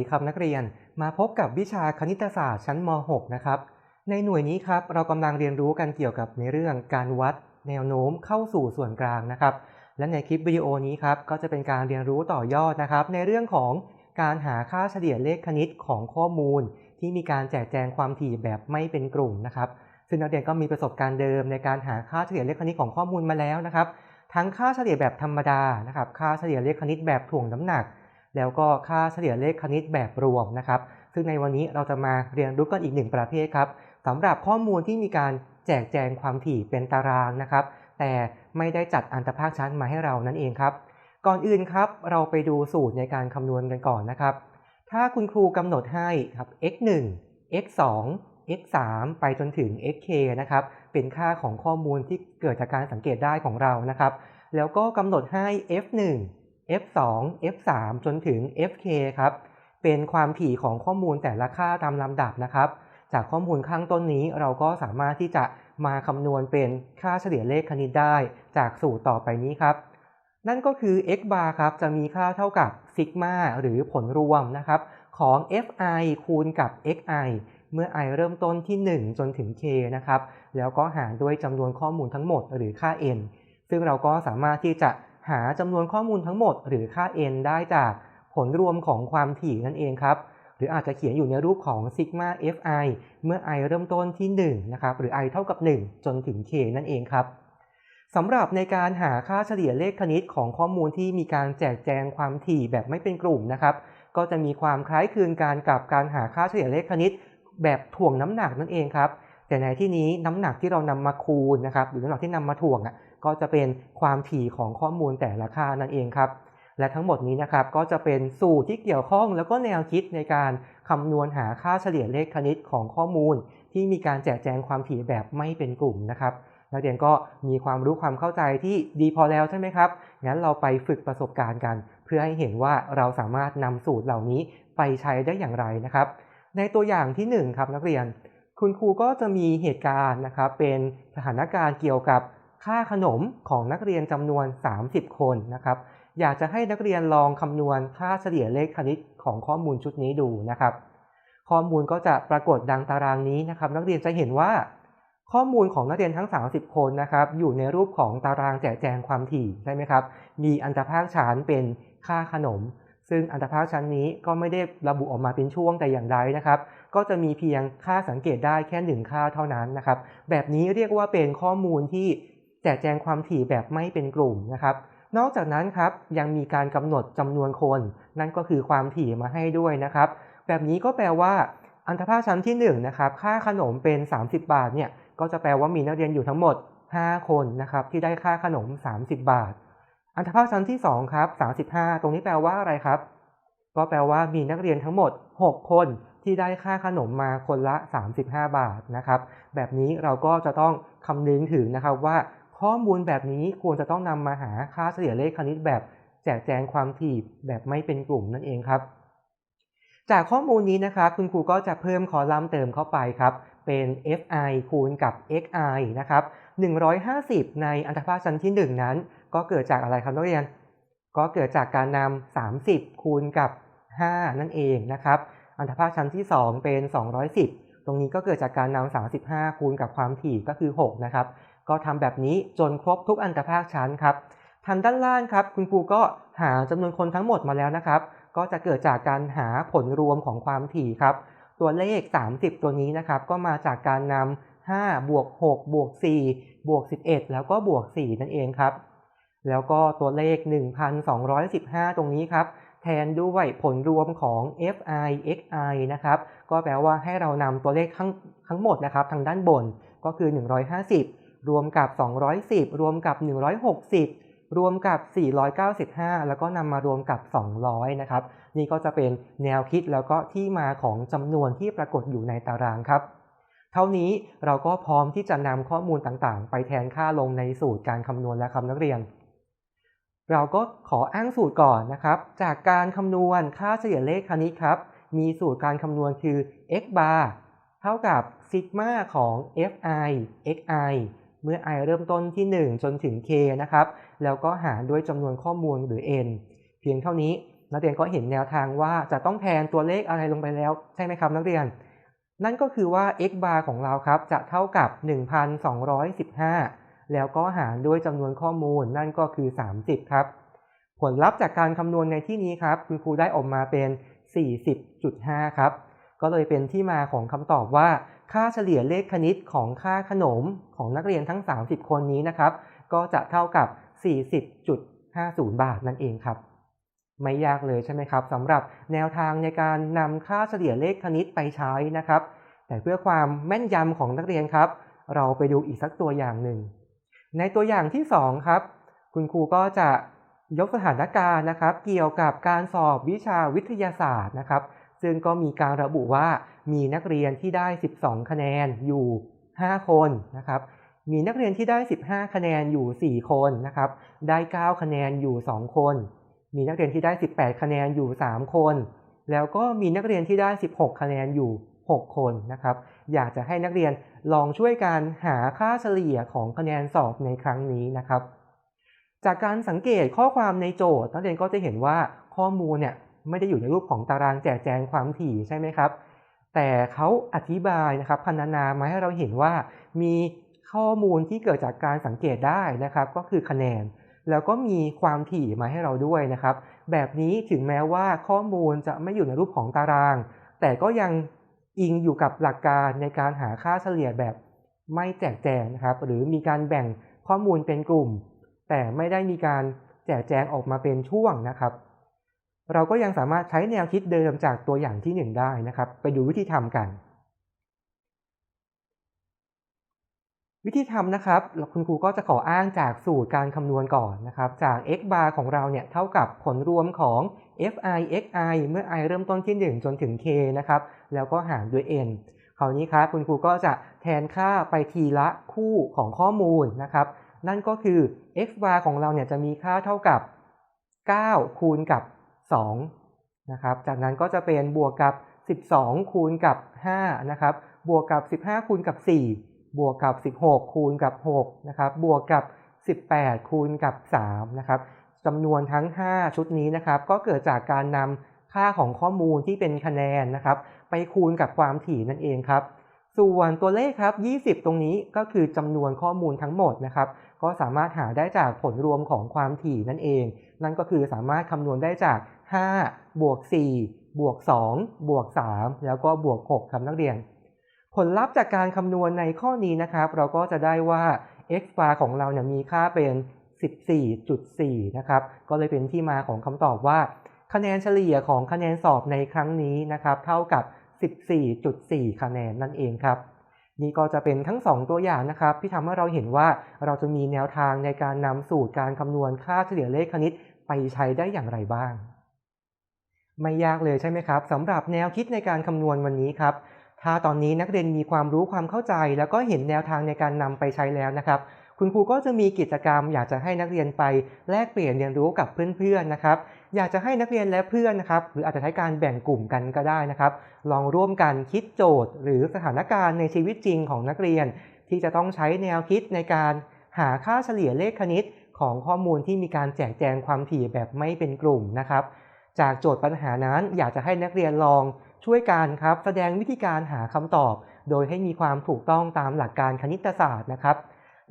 ดีครับนักเรียน มาพบกับวิชาคณิตศาสตร์ชั้นม .6 นะครับ ในหน่วยนี้ครับเรากำลังเรียนรู้กันเกี่ยวกับในเรื่องการวัด แนวโน้มเข้าสู่ส่วนกลางนะครับ และในคลิปวิดีโอนี้ครับก็จะเป็นการเรียนรู้ต่อยอดนะครับ ในเรื่องของการหาค่าเฉลี่ยเลขคณิตของข้อมูล ที่มีการแจกแจงความถี่แบบไม่เป็นกลุ่มนะครับ ซึ่งนักเรียนก็มีประสบการณ์เดิมในการหาค่าเฉลี่ยเลขคณิตของข้อมูลมาแล้วนะครับ ทั้งค่าเฉลี่ยแบบธรรมดานะครับ ค่าเฉลี่ยเลขคณิตแบบถ่วงน้ำหนัก แล้วก็ค่าเฉลี่ยเลขคณิตแบบรวมนะครับ ซึ่งในวันนี้เราจะมาเรียนรู้กันอีกหนึ่งประเภทครับสำหรับข้อมูลที่มีการแจกแจงความถี่เป็นตารางนะครับ แต่ไม่ได้จัดอันตภาคชั้นมาให้เรานั่นเองครับ ก่อนอื่นครับ เราไปดูสูตรในการคำนวณกันก่อนนะครับ ถ้าคุณครูกำหนดให้ครับ x 1 x 2 x 3ไปจนถึง xk นะครับ เป็นค่าของข้อมูลที่เกิดจากการสังเกตได้ของเรานะครับ แล้วก็กำหนดให้ f 1 f 2 f 3 จนถึง fk ครับ เป็นความถี่ของข้อมูลแต่ละค่าตามลำดับนะครับ จากข้อมูลข้างต้นนี้เราก็สามารถที่จะมาคำนวณเป็นค่าเฉลี่ยเลขคณิตได้ จากสูตรต่อไปนี้ครับ นั่นก็คือ x bar ครับจะมีค่าเท่ากับซิกมาหรือผลรวมนะครับของ fi คูณกับ xi เมื่อ i เริ่มต้นที่ 1 จนถึง k นะครับ แล้วก็หารด้วยจำนวนข้อมูลทั้งหมดหรือค่า n ซึ่งเราก็สามารถที่จะ หาจำนวนข้อมูลทั้งหมดหรือค่า n ได้จากผลรวมของความถี่นั่นเองครับ หรืออาจจะเขียนอยู่ในรูปของซิกมา fi เมื่อ i เริ่มต้นที่1นะครับหรือ i เท่ากับ 1 จนถึง k นั่นเองครับสำหรับในการหาค่าเฉลี่ยเลขคณิตของข้อมูลที่มีการแจกแจงความถี่แบบไม่เป็นกลุ่มนะครับ ก็จะมีความคล้ายคลึงกันกับการหาค่าเฉลี่ยเลขคณิต แบบถ่วงน้ำหนักนั่นเองครับแต่ในที่นี้น้ำหนักที่เรานำมาคูณนะครับหรือน้ำหนักที่นำมาถ่วงอะ ก็จะเป็นความถี่ของข้อมูลแต่ละค่านั่นเองครับ และทั้งหมดนี้นะครับก็จะเป็นสูตรที่เกี่ยวข้อง แล้วก็แนวคิดในการคำนวณหาค่าเฉลี่ยเลขคณิตของข้อมูล ที่มีการแจกแจงความถี่แบบไม่เป็นกลุ่มนะครับนักเรียนก็มีความรู้ความเข้าใจที่ดีพอแล้วใช่ไหมครับงั้นเราไปฝึกประสบการณ์กัน เพื่อให้เห็นว่าเราสามารถนำสูตรเหล่านี้ไปใช้ได้อย่างไรนะครับ ในตัวอย่างที่1ครับนักเรียน คุณครูก็จะมีเหตุการณ์นะครับเป็นสถานการณ์เกี่ยวกับ ค่าขนมของนักเรียนจำนวน 30 คนนะครับ อยากจะให้นักเรียนลองคำนวณค่าเฉลี่ยเลขคณิตของข้อมูลชุดนี้ดูนะครับ ข้อมูลก็จะปรากฏดังตารางนี้นะครับ นักเรียนจะเห็นว่า ข้อมูลของนักเรียนทั้ง 30 คนนะครับ อยู่ในรูปของตารางแจกแจงความถี่ใช่ไหมครับ มีอันตรภาคชั้นเป็นค่าขนม ซึ่งอันตรภาคชั้นนี้ก็ไม่ได้ระบุออกมาเป็นช่วงแต่อย่างใดนะครับก็จะมีเพียงค่าสังเกตได้แค่ 1 ค่าเท่านั้นนะครับ แบบนี้เรียกว่าเป็นข้อมูลที่ แจกแจงความถี่แบบไม่เป็นกลุ่มนะครับ นอกจากนั้นครับยังมีการกำหนดจำนวนคน นั่นก็คือความถี่มาให้ด้วยนะครับ แบบนี้ก็แปลว่าอันตรภาคชั้นที่1นะครับค่าขนมเป็น 30 บาทเนี่ยก็จะแปลว่ามีนักเรียนอยู่ทั้งหมด 5 คนนะครับที่ได้ค่าขนม 30 บาท อันตรภาคชั้นที่2ครับ35 ตรงนี้แปลว่าอะไรครับ ก็แปลว่ามีนักเรียนทั้งหมด 6 คนที่ได้ค่าขนมมาคนละ 35 บาทนะครับแบบนี้เราก็จะต้องคำนึงถึงนะครับว่า ข้อมูลแบบนี้ควรจะต้องนำมาหาค่าเฉลี่ยเลขคณิตแบบแจกแจงความถี่แบบไม่เป็นกลุ่มนั่นเองครับ จากข้อมูลนี้นะครับคุณครูก็จะเพิ่มคอลัมน์เติมเข้าไปครับ เป็น fi คูณกับ xi นะครับ150 ในอันตรภาคชั้นที่ 1 นั้น ก็เกิดจากอะไรครับนักเรียน ก็เกิดจากการนำ 30 คูณกับ 5 นั่นเองนะครับ อันตรภาคชั้นที่ 2 เป็น 210 ตรงนี้ก็เกิดจากการนำ 35 คูณกับความถี่ก็คือ 6 นะครับ ก็ทำแบบนี้จนครบทุกอันตรภาคชั้นครับทางด้านล่างครับ คุณครูก็หาจำนวนคนทั้งหมดมาแล้วนะครับ ก็จะเกิดจากการหาผลรวมของความถี่ครับ ตัวเลข 30 ตัวนี้นะครับ ก็มาจากการนำ5บวก 6 บวก 4 บวก 11 แล้วก็บวก 4 นั่นเองครับ แล้วก็ตัวเลข 1,215 ตรงนี้ครับ แทนด้วยผลรวมของ fi xi นะครับ ก็แปลว่าให้เรานำตัวเลขทั้งทั้งหมดนะครับ ทางด้านบนก็คือ 150 รวมกับ 210 รวมกับ 160 รวมกับ 495 แล้วก็นำมารวมกับ 200 นะครับ นี่ก็จะเป็นแนวคิดแล้วก็ที่มาของจำนวนที่ปรากฏอยู่ในตารางครับ เท่านี้เราก็พร้อมที่จะนำข้อมูลต่างๆ ไปแทนค่าลงในสูตรการคำนวณและคำนักเรียน เราก็ขออ้างสูตรก่อนนะครับ จากการคำนวณค่าเฉลี่ยเลขคณิตครับ มีสูตรการคำนวณคือ x bar เท่ากับซิกมาของ fi xi เมื่อ i เริ่มต้นที่ 1 จนถึง k นะครับ แล้วก็หารด้วยจำนวนข้อมูลหรือ n เพียงเท่านี้นักเรียนก็เห็นแนวทางว่าจะต้องแทนตัวเลขอะไรลงไปแล้ว ใช่ไหมครับนักเรียน นั่นก็คือว่า x bar ของเราครับจะเท่ากับ 1,215 แล้วก็หารด้วยจำนวนข้อมูลนั่นก็คือ 30 ครับ ผลลัพธ์จากการคำนวณในที่นี้ครับคุณครูได้ออกมาเป็น 40.5 ครับ ก็เลยเป็นที่มาของคำตอบว่า ค่าเฉลี่ยเลขคณิตของค่าขนมของนักเรียนทั้ง 30 คนนี้นะครับ ก็จะเท่ากับ 40.50 บาทนั่นเองครับ ไม่ยากเลยใช่ไหมครับสำหรับแนวทางในการนำค่าเฉลี่ยเลขคณิตไปใช้นะครับ แต่เพื่อความแม่นยำของนักเรียนครับ เราไปดูอีกสักตัวอย่างหนึ่ง ในตัวอย่างที่ 2 ครับ คุณครูก็จะยกสถานการณ์นะครับ เกี่ยวกับการสอบวิชาวิทยาศาสตร์นะครับ ซึ่งก็มีการระบุว่ามีนักเรียนที่ได้ 12 คะแนนอยู่ 5 คนนะครับมีนักเรียนที่ได้ 15 คะแนนอยู่ 4 คนนะครับได้ 9 คะแนนอยู่ 2 คน มีนักเรียนที่ได้ 18 คะแนนอยู่ 3 คน แล้วก็มีนักเรียนที่ได้ 16 คะแนนอยู่ 6 คนนะครับอยากจะให้นักเรียนลองช่วยกันหาค่าเฉลี่ยของคะแนนสอบในครั้งนี้นะครับ จากการสังเกตข้อความในโจทย์นักเรียนก็จะเห็นว่าข้อมูลเนี่ย ไม่ได้อยู่ในรูปของตารางแจกแจงความถี่ใช่ไหมครับ แต่เขาอธิบายนะครับพันนามาให้เราเห็นว่ามีข้อมูลที่เกิดจากการสังเกตได้นะครับ ก็คือคะแนน แล้วก็มีความถี่มาให้เราด้วยนะครับ แบบนี้ถึงแม้ว่าข้อมูลจะไม่อยู่ในรูปของตาราง แต่ก็ยังอิงอยู่กับหลักการในการหาค่าเฉลี่ยแบบไม่แจกแจงนะครับ หรือมีการแบ่งข้อมูลเป็นกลุ่ม แต่ไม่ได้มีการแจกแจงออกมาเป็นช่วงนะครับ เราก็ยังสามารถใช้แนวคิดเดิมจากตัวอย่างที่ 1 ได้นะครับ ไปดูวิธีทำกัน วิธีทำนะครับคุณครูก็จะขออ้างจากสูตรการคำนวณก่อนนะครับ จาก x bar ของเราเนี่ยเท่ากับผลรวมของ fi xi เมื่อ i เริ่มต้นที่ 1 จนถึง k นะครับ แล้วก็หารด้วย n คราวนี้ครับคุณครูก็จะแทนค่าไปทีละคู่ของข้อมูลนะครับ นั่นก็คือ x bar ของเราเนี่ยจะมีค่าเท่ากับ 9 คูณกับ 2นะครับ จากนั้นก็จะเป็นบวกกับ 12 คูณกับ5นะครับ บวกกับ 15 คูณกับ 4 บวกกับ 16 คูณกับ6นะครับ บวกกับ 18 คูณกับ3นะครับจำนวนทั้ง 5 ชุดนี้นะครับ ก็เกิดจากการนำค่าของข้อมูลที่เป็นคะแนนนะครับ ไปคูณกับความถี่นั่นเองครับ ส่วนตัวเลขครับ 20 ตรงนี้ก็คือจำนวนข้อมูลทั้งหมดนะครับ ก็สามารถหาได้จากผลรวมของความถี่นั่นเอง นั่นก็คือสามารถคำนวณได้จาก 5 บวก 4 บวก 2 บวก 3 แล้วก็บวก 6ครับนักเรียน ผลลัพธ์จากการคำนวณในข้อนี้นะครับ เราก็จะได้ว่า x bar ของเราเนี่ยมีค่าเป็น 14.4 นะครับ ก็เลยเป็นที่มาของคำตอบว่า คะแนนเฉลี่ยของคะแนนสอบในครั้งนี้นะครับ เท่ากับ 14.4 คะแนนนั่นเองครับ นี่ก็จะเป็นทั้ง 2 ตัวอย่างนะครับ ที่ทำให้เราเห็นว่าเราจะมีแนวทางในการนำสูตรการคำนวณค่าเฉลี่ยเลขคณิตไปใช้ได้อย่างไรบ้าง ไม่ยากเลยใช่ไหมครับสำหรับแนวคิดในการคำนวณวันนี้ครับถ้าตอนนี้นักเรียนมีความรู้ความเข้าใจ แล้วก็เห็นแนวทางในการนำไปใช้แล้วนะครับคุณครูก็จะมีกิจกรรมอยากจะให้นักเรียนไปแลกเปลี่ยนเรียนรู้กับเพื่อนๆนะครับ อยากจะให้นักเรียนและเพื่อนนะครับ หรืออาจจะใช้การแบ่งกลุ่มกันก็ได้นะครับ ลองร่วมกันคิดโจทย์ หรือสถานการณ์ในชีวิตจริงของนักเรียน ที่จะต้องใช้แนวคิดในการหาค่าเฉลี่ยเลขคณิต ของข้อมูลที่มีการแจกแจงความถี่แบบไม่เป็นกลุ่มนะครับ จากโจทย์ปัญหานั้นอยากจะให้นักเรียนลองช่วยกันครับ แสดงวิธีการหาคำตอบ โดยให้มีความถูกต้องตามหลักการคณิตศาสตร์นะครับ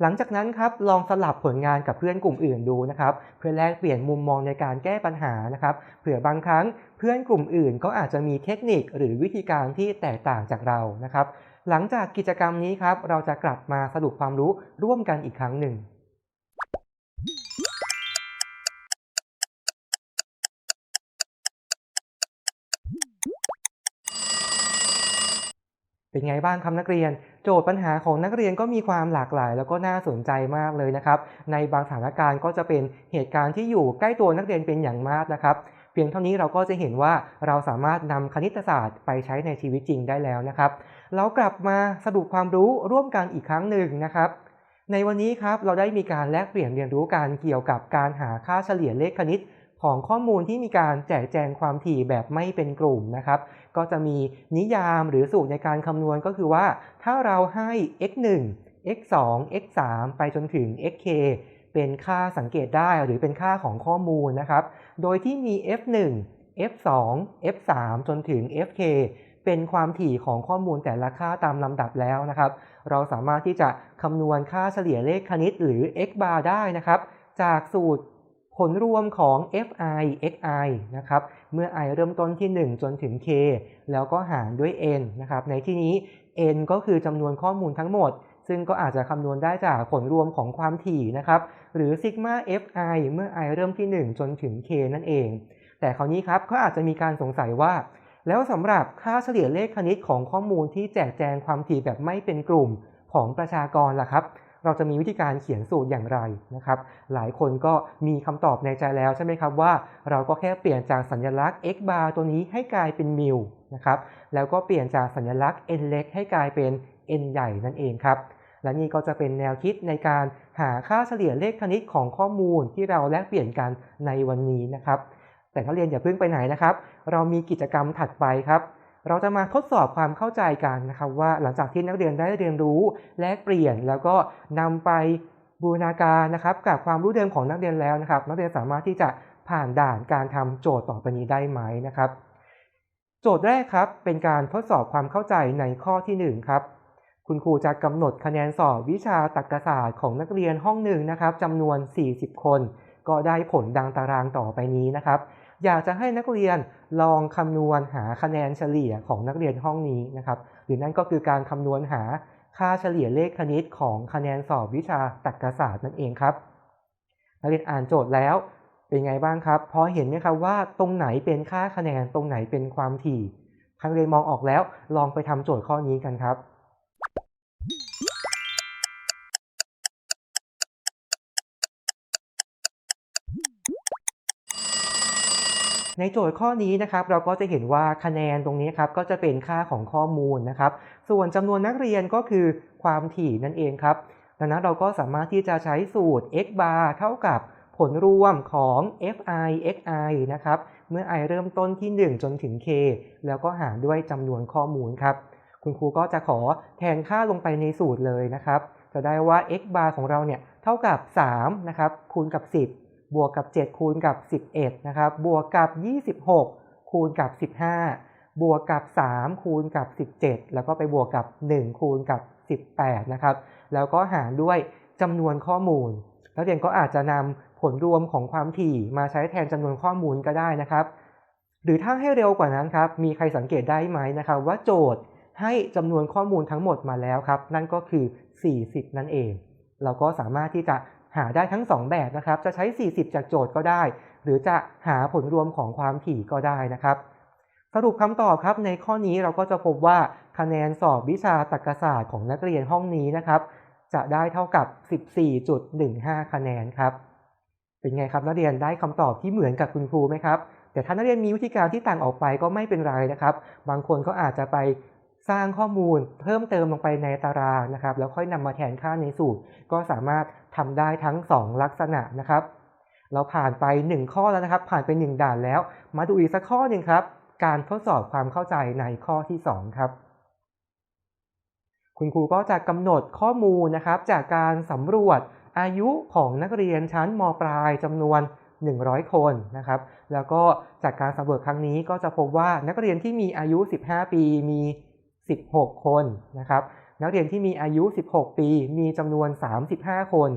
หลังจากนั้นครับลองสลับผลงานกับเพื่อนกลุ่มอื่นดูนะครับเพื่อแลกเปลี่ยนมุมมองในการแก้ปัญหานะครับเผื่อบางครั้งเพื่อนกลุ่มอื่นก็อาจจะมีเทคนิคหรือวิธีการที่แตกต่างจากเรานะครับ หลังจากกิจกรรมนี้ครับเราจะกลับมาสรุปความรู้ร่วมกันอีกครั้งหนึ่ง เป็นไงบ้างครับนักเรียน โจทย์ปัญหาของนักเรียนก็มีความหลากหลาย แล้วก็น่าสนใจมากเลยนะครับ ในบางสถานการณ์ก็จะเป็นเหตุการณ์ที่อยู่ใกล้ตัวนักเรียนเป็นอย่างมากนะครับ เพียงเท่านี้เราก็จะเห็นว่าเราสามารถนำคณิตศาสตร์ไปใช้ในชีวิตจริงได้แล้วนะครับ เรากลับมาสรุปความรู้ร่วมกันอีกครั้งหนึ่งนะครับ ในวันนี้ครับเราได้มีการแลกเปลี่ยนเรียนรู้การเกี่ยวกับการหาค่าเฉลี่ยเลขคณิต ของข้อมูลที่มีการแจกแจงความถี่แบบไม่เป็นกลุ่มนะครับ ก็จะมีนิยามหรือสูตรในการคำนวณก็คือว่า ถ้าเราให้ x 1 x 2 x 3ไปจนถึง xk เป็นค่าสังเกตได้หรือเป็นค่าของข้อมูลนะครับ โดยที่มี f1 f2 f3 จนถึง fk เป็นความถี่ของข้อมูลแต่ละค่าตามลำดับแล้วนะครับ เราสามารถที่จะคำนวณค่าเฉลี่ยเลขคณิตหรือ x bar ได้นะครับ จากสูตร ผลรวมของ fi xi นะครับ เมื่อ i เริ่มต้นที่ 1 จนถึง k แล้วก็หารด้วย n นะครับ ในที่นี้ n ก็คือจำนวนข้อมูลทั้งหมด ซึ่งก็อาจจะคำนวณได้จากผลรวมของความถี่นะครับ หรือซิกมา fi เมื่อ i เริ่มที่ 1 จนถึง k นั่นเอง แต่คราวนี้ครับก็อาจจะมีการสงสัยว่า แล้วสำหรับค่าเฉลี่ยเลขคณิตของข้อมูลที่แจกแจงความถี่แบบไม่เป็นกลุ่มของประชากรล่ะครับ เราจะมีวิธีการเขียนสูตรอย่างไรนะครับ หลายคนก็มีคำตอบในใจแล้วใช่ไหมครับว่า เราก็แค่เปลี่ยนจากสัญลักษณ์ x bar ตัวนี้ให้กลายเป็นมิลนะครับ แล้วก็เปลี่ยนจากสัญลักษณ์ n เล็กให้กลายเป็น n ใหญ่นั่นเองครับ และนี่ก็จะเป็นแนวคิดในการหาค่าเฉลี่ยเลขคณิตของข้อมูลที่เราแลกเปลี่ยนกันในวันนี้นะครับ แต่นักเรียนอย่าเพิ่งไปไหนนะครับ เรามีกิจกรรมถัดไปครับ เราจะมาทดสอบความเข้าใจกันนะครับว่าหลังจากที่นักเรียนได้เรียนรู้แลกเปลี่ยน แล้วก็นำไปบูรณาการนะครับกับความรู้เดิมของนักเรียนแล้วนะครับ นักเรียนสามารถที่จะผ่านด่านการทำโจทย์ต่อไปนี้ได้ไหมนะครับ โจทย์แรกครับเป็นการทดสอบความเข้าใจในข้อที่1ครับคุณครูจะกำหนดคะแนนสอบวิชาตรรกศาสตร์ของนักเรียนห้องหนึ่งนะครับจำนวน 40 คน ก็ได้ผลดังตารางต่อไปนี้นะครับ อยากจะให้นักเรียนลองคำนวณหาคะแนนเฉลี่ยของนักเรียนห้องนี้นะครับ หรือนั่นก็คือการคำนวณหาค่าเฉลี่ยเลขคณิตของคะแนนสอบวิชาตรรกศาสตร์นั่นเองครับ นักเรียนอ่านโจทย์แล้วเป็นไงบ้างครับพอเห็นไหมครับว่าตรงไหนเป็นค่าคะแนนตรงไหนเป็นความถี่ทางเรียนมองออกแล้วลองไปทำโจทย์ข้อนี้กันครับ ในโจทย์ข้อนี้นะครับเราก็จะเห็นว่าคะแนนตรงนี้ครับก็จะเป็นค่าของข้อมูลนะครับ ส่วนจำนวนนักเรียนก็คือความถี่นั่นเองครับ ดังนั้นเราก็สามารถที่จะใช้สูตร x bar เท่ากับผลรวมของ fi xi นะครับ เมื่อ i เริ่มต้นที่ 1 จนถึง k แล้วก็หารด้วยจำนวนข้อมูลครับ คุณครูก็จะขอแทนค่าลงไปในสูตรเลยนะครับ จะได้ว่า x bar ของเราเนี่ยเท่ากับ 3 นะครับ คูณกับ10 บวกกับ 7 คูณกับ 11 นะครับ บวกกับ 26 คูณกับ 15 บวกกับ 3 คูณกับ 17 แล้วก็ไปบวกกับ 1 คูณกับ 18 นะครับ แล้วก็หารด้วยจำนวนข้อมูล นักเรียนก็อาจจะนำผลรวมของความถี่มาใช้แทนจำนวนข้อมูลก็ได้นะครับ หรือถ้าให้เร็วกว่านั้นครับ มีใครสังเกตได้ไหมนะครับ ว่าโจทย์ให้จำนวนข้อมูลทั้งหมดมาแล้วครับ นั่นก็คือ 40 นั่นเอง เราก็สามารถที่จะ หาได้ทั้ง 2 แบบนะครับ จะใช้ 40 จากโจทย์ก็ได้ หรือจะหาผลรวมของความถี่ก็ได้นะครับ สรุปคำตอบครับ ในข้อนี้เราก็จะพบว่าคะแนนสอบวิชาตรรกศาสตร์ของนักเรียนห้องนี้นะครับ จะได้เท่ากับ 14.15 คะแนนครับ เป็นไงครับนักเรียนได้คำตอบที่เหมือนกับคุณครูไหมครับแต่ถ้านักเรียนมีวิธีการที่ต่างออกไปก็ไม่เป็นไรนะครับ บางคนก็อาจจะไป สร้างข้อมูลเพิ่มเติมลงไปในตารางนะครับ แล้วค่อยนำมาแทนค่าในสูตร ก็สามารถทำได้ทั้ง 2 ลักษณะนะครับ เราผ่านไป 1 ข้อแล้วนะครับ ผ่านไป 1 ด่านแล้ว มาดูอีกสักข้อหนึ่งครับ การทดสอบความเข้าใจในข้อที่ 2 ครับ คุณครูก็จะกำหนดข้อมูลนะครับ จากการสำรวจอายุของนักเรียนชั้นมปลายจำนวน 100 คนนะครับ แล้วก็จากการสำรวจครั้งนี้ก็จะพบว่านักเรียนที่มีอายุ 15 ปีมี 16 คนนะครับนักเรียนที่มีอายุ 16 ปี มีจำนวน 35 คน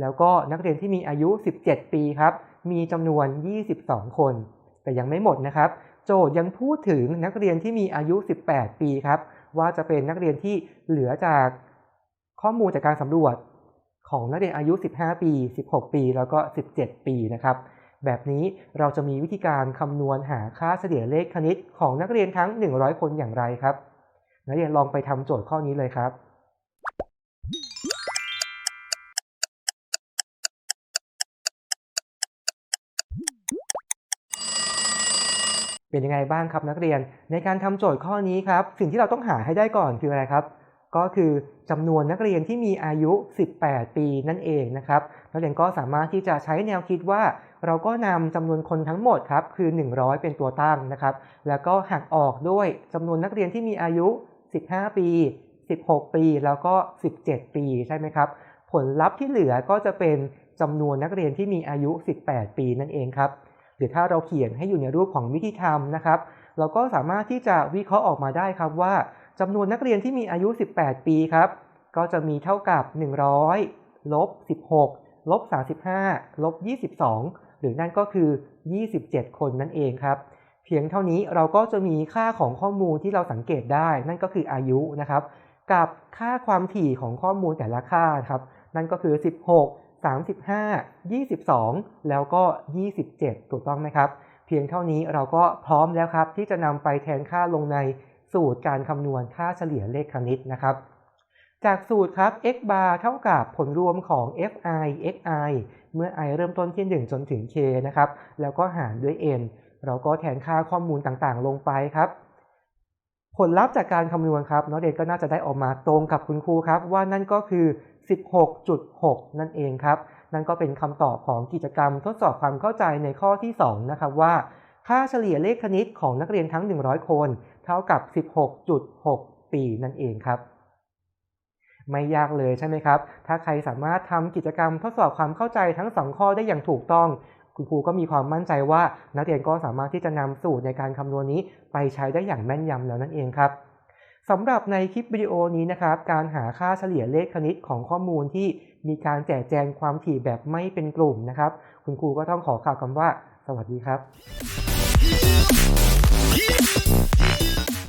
แล้วก็นักเรียนที่มีอายุ 17 ปีครับ มีจำนวน 22 คน แต่ยังไม่หมดนะครับ โจทย์ยังพูดถึงนักเรียนที่มีอายุ 18 ปีครับ ว่าจะเป็นนักเรียนที่เหลือจากข้อมูลจากการสำรวจของนักเรียนอายุ 15 ปี 16 ปี แล้วก็ 17 ปีนะครับ แบบนี้เราจะมีวิธีการคำนวณหาค่าเฉลี่ยเลขคณิตของนักเรียนทั้ง 100 คนอย่างไรครับ นักเรียนลองไปทำโจทย์ข้อนี้เลยครับ เป็นยังไงบ้างครับนักเรียนในการทำโจทย์ข้อนี้ครับ สิ่งที่เราต้องหาให้ได้ก่อนคืออะไรครับ ก็คือจำนวนนักเรียนที่มีอายุ 18 ปีนั่นเองนะครับ นักเรียนก็สามารถที่จะใช้แนวคิดว่าเราก็นำจำนวนคนทั้งหมดครับคือ 100 เป็นตัวตั้งนะครับ แล้วก็หักออกด้วยจำนวนนักเรียนที่มีอายุ 15 ปี 16 ปีแล้วก็ 17 ปีใช่ไหมครับ ผลลัพธ์ที่เหลือก็จะเป็นจำนวนนักเรียนที่มีอายุ 18 ปีนั่นเองครับ หรือถ้าเราเขียนให้อยู่ในรูปของวิธีทำนะครับ เราก็สามารถที่จะวิเคราะห์ออกมาได้ครับว่าจำนวนนักเรียนที่มีอายุ 18 ปีครับ ก็จะมีเท่ากับ 100 ลบ 16 ลบ 35 ลบ 22 หรือนั่นก็คือ 27 คนนั่นเองครับ พียงเท่านี้เราก็จะมีค่าของข้อมูลที่เราสังเกตได้ นั่นก็คืออายุนะครับ กับค่าความถี่ของข้อมูลแต่ละค่าครับ นั่นก็คือ 16 35 22 แล้วก็ 27 ถูกต้องไหมครับ เพียงเท่านี้เราก็พร้อมแล้วครับ ที่จะนำไปแทนค่าลงในสูตรการคำนวณค่าเฉลี่ยเลขคณิตนะครับ จากสูตรครับ x bar เท่ากับผลรวมของ fi xi เมื่อ i เริ่มต้นที่ 1 จนถึง k นะครับ แล้วก็หารด้วย n เราก็แทนค่าข้อมูลต่างๆ ลงไปครับ ผลลัพธ์จากการคำนวณครับน้องเด็กก็น่าจะได้ออกมาตรงกับคุณครูครับ ว่านั่นก็คือ 16.6 นั่นเองครับ นั่นก็เป็นคำตอบของกิจกรรมทดสอบความเข้าใจในข้อที่ 2 นะครับว่า ค่าเฉลี่ยเลขคณิตของนักเรียนทั้ง 100 คน เท่ากับ 16.6 ปีนั่นเองครับไม่ยากเลยใช่ไหมครับ ถ้าใครสามารถทำกิจกรรมทดสอบความเข้าใจทั้ง 2 ข้อได้อย่างถูกต้อง คุณครูก็มีความมั่นใจว่านักเรียนก็สามารถที่จะนำสูตรในการคำนวณนี้ไปใช้ได้อย่างแม่นยำแล้วนั่นเองครับสำหรับในคลิปวิดีโอนี้นะครับ การหาค่าเฉลี่ยเลขคณิตของข้อมูลที่มีการแจกแจงความถี่แบบไม่เป็นกลุ่มนะครับ คุณครูก็ต้องขอข่าวคำว่า สวัสดีครับ